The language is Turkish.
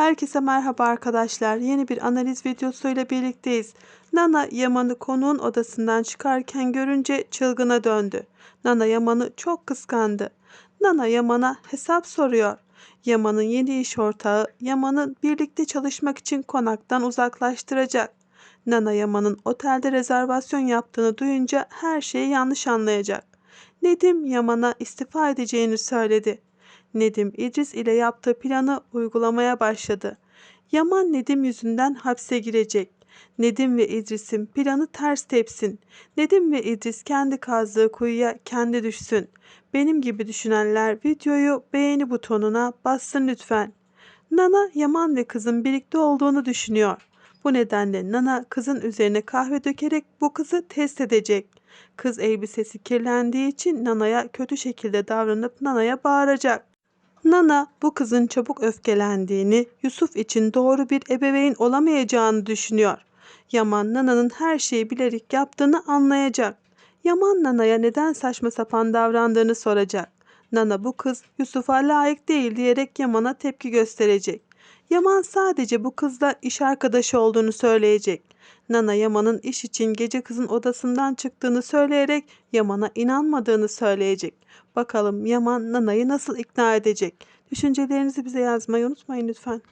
Herkese merhaba arkadaşlar. Yeni bir analiz videosuyla birlikteyiz. Nana Yaman'ı konuğun odasından çıkarken görünce çılgına döndü. Nana Yaman'ı çok kıskandı. Nana Yaman'a hesap soruyor. Yaman'ın yeni iş ortağı Yaman'ı birlikte çalışmak için konaktan uzaklaştıracak. Nana Yaman'ın otelde rezervasyon yaptığını duyunca her şeyi yanlış anlayacak. Nedim Yaman'a istifa edeceğini söyledi. Nedim İdris ile yaptığı planı uygulamaya başladı. Yaman Nedim yüzünden hapse girecek. Nedim ve İdris'in planı ters tepsin. Nedim ve İdris kendi kazdığı kuyuya kendi düşsün. Benim gibi düşünenler videoyu beğeni butonuna bassın lütfen. Nana Yaman ve kızın birlikte olduğunu düşünüyor. Bu nedenle Nana kızın üzerine kahve dökerek bu kızı test edecek. Kız elbisesi kirlendiği için Nana'ya kötü şekilde davranıp Nana'ya bağıracak. Nana bu kızın çabuk öfkelendiğini, Yusuf için doğru bir ebeveyn olamayacağını düşünüyor. Yaman Nana'nın her şeyi bilerek yaptığını anlayacak. Yaman Nana'ya neden saçma sapan davrandığını soracak. Nana bu kız Yusuf'a layık değil diyerek Yaman'a tepki gösterecek. Yaman sadece bu kızla iş arkadaşı olduğunu söyleyecek. Nana Yaman'ın iş için gece kızın odasından çıktığını söyleyerek Yaman'a inanmadığını söyleyecek. Bakalım Yaman Nana'yı nasıl ikna edecek? Düşüncelerinizi bize yazmayı unutmayın lütfen.